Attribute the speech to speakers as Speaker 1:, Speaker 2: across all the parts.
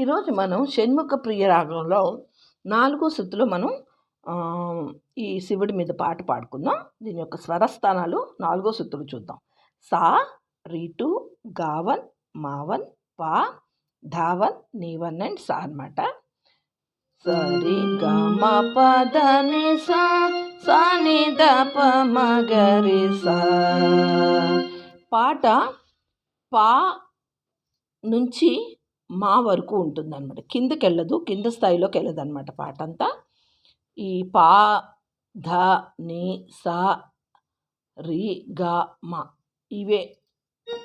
Speaker 1: ఈరోజు మనం షణ్ముఖ ప్రియ రాగంలో నాలుగో శృతిలో మనం ఈ శివుడి మీద పాట పాడుకుందాం. దీని యొక్క స్వరస్థానాలు నాలుగో శృతులు చూద్దాం. సా రీటు గావన్ మావన్ పా ధావన్ నీవన్ అండ్ సా అనమాట సరి గ మ పద ని సా సా ని ద ప మ గ రి సా. పాట పా నుంచి మా వరకు ఉంటుందన్నమాట. కిందకి వెళ్ళదు కింద స్థాయిలోకి వెళ్ళదు అనమాట పాట అంతా ఈ పా ధ ని సా రి గ మ ఇవే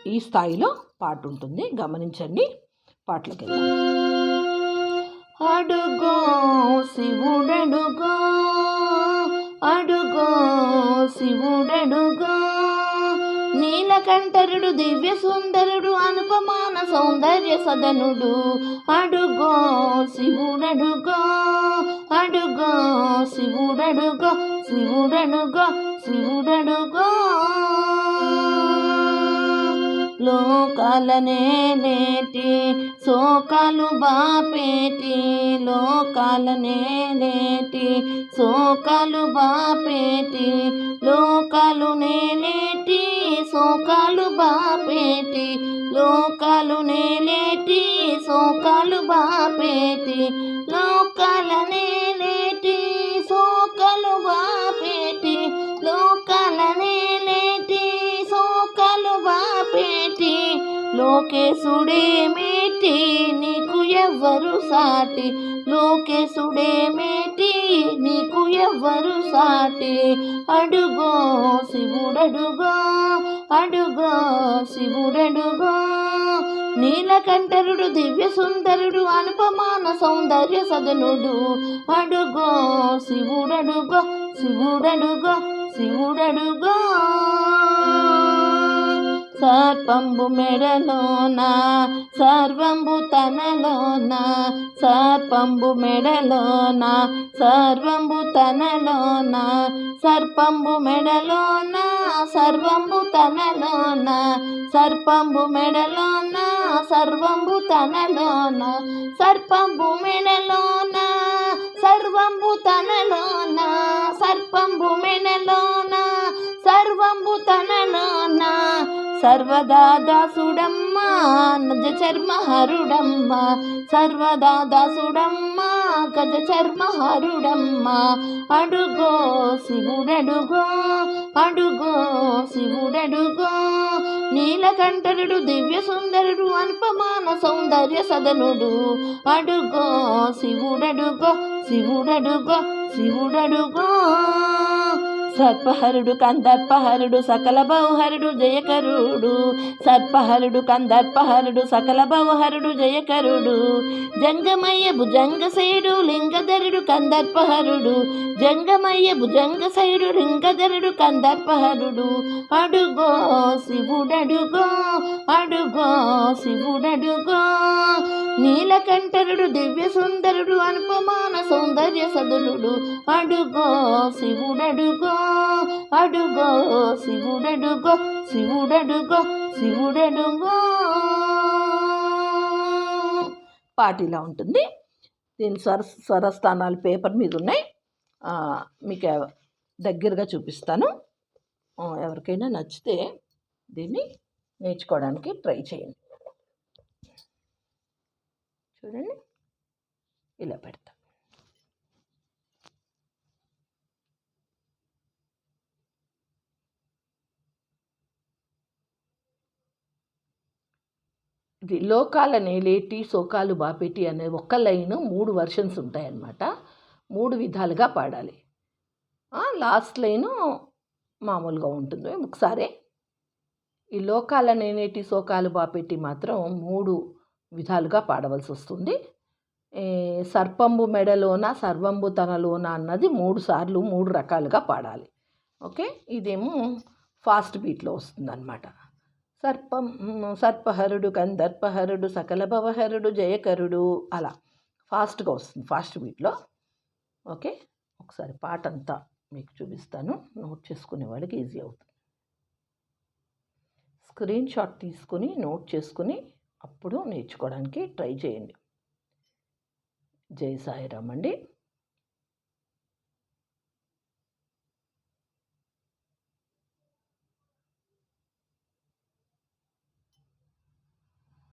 Speaker 1: ఈ స్థాయిలో పాట ఉంటుంది గమనించండి పాటలకి వెళ్దాం అడుగో శివుడడుగో అడుగో శివుడడుగో నీలకంఠరుడు దివ్య సుందరుడు అనుపమాన సౌందర్య సదనుడు. అడుగో శివుడడుగో అడుగో శివుడడుగో శివుడడుగో శివుడడుగో. లోకాలనే నేటి సోకాలు బాపేటి లోకాలనే నేటి సోకాలు బాపేటి లోకాలు నేలేటి సోకాలు బాపేటి లోకాలు నేలేటి సోకాలు బాపేటి లోకాల నేటి సోకాలు బాపేటి. లోకేశుడేమేటి నీకు ఎవ్వరు సాటి? లోకేశుడేమేటి నీకు ఎవ్వరు సాటి? అడుగో శివుడడుగో అడుగో శివుడడుగో. నీలకంఠరుడు దివ్య సుందరుడు అనుపమాన సౌందర్య సదనుడు. అడుగో శివుడడుగో శివుడడుగో శివుడడుగో. సర్పంబు మెడలోన సర్వంబు తనలోన సర్పంబు మెడలోన సర్వంబు తనలోన సర్పంబు మెడలోన సర్వంబు తనలోన సర్పంబు మెడలోన సర్వంబు తనలోన సర్పంబు మెడలోన సర్వంబు తనలోన సర్పంబు మెడలోన సర్వదా దాసుడమ్మ నజ చర్మ హరుడమ్మ. సర్వదా దాసుడమ్మ గజ చర్మ హరుడమ్మ. అడుగో శివుడడుగో అడుగో శివుడడుగో. నీలకంఠరుడు దివ్య సుందరుడు అనుపమాన సౌందర్య సదనుడు. అడుగో శివుడడుగో శివుడడుగో శివుడడుగో. సర్పహరుడు కందర్పహరుడు సకల బౌహరుడు జయకరుడు. సర్పహరుడు కందర్పహరుడు సకల బౌహరుడు జయకరుడు. జంగమయ్య భుజంగశయుడు లింగధరుడు కందర్పహరుడు. జంగమయ్య భుజంగశయుడు లింగధరుడు కందర్పహరుడు. అడుగో శివుడడుగో అడుగో శివుడడుగో. నీలకంఠరుడు దివ్య సుందరుడు అనుపమాన సౌందర్య సదులుడు. అడుగో శివుడడుగో అడుగో శివుడడుగో శివుడడుగో శివుడడుగో. పాట ఇలా ఉంటుంది. దీని స్వర స్వరస్థానాలు పేపర్ మీద ఉన్నాయి మీకు దగ్గరగా చూపిస్తాను. ఎవరికైనా నచ్చితే దీన్ని నేర్చుకోవడానికి ట్రై చేయండి. చూడండి. ఇలా పెడతాను ఇది లోకాల నేలేటి శోకాలు బాపెటి అనే ఒక్క లైన్ మూడు వర్షన్స్ ఉంటాయన్నమాట. మూడు విధాలుగా పాడాలి. లాస్ట్ లైను మామూలుగా ఉంటుంది ఒకసారి. ఈ లోకాల నేనేటి శోకాలు బాపెట్టి మాత్రం మూడు విధాలుగా పాడవలసి వస్తుంది. సర్పంబు మెడలోన సర్వంబు తనలోన అన్నది మూడు సార్లు మూడు రకాలుగా పాడాలి. ఓకే? ఇదేమో ఫాస్ట్ బీట్లో వస్తుంది అనమాట సర్పం సర్పహరుడు కందర్పహరుడు సకల భవహరుడు జయకరుడు అలా. ఫాస్ట్గా వస్తుంది ఫాస్ట్ బీట్లో. ఓకే? ఒకసారి పాట అంతా మీకు చూపిస్తాను. నోట్ చేసుకునే వాళ్ళకి ఈజీ అవుతుంది. స్క్రీన్ షాట్ తీసుకుని నోట్ చేసుకుని అప్పుడు నేర్చుకోవడానికి ట్రై చేయండి. జై సాయిరామ్ అండి.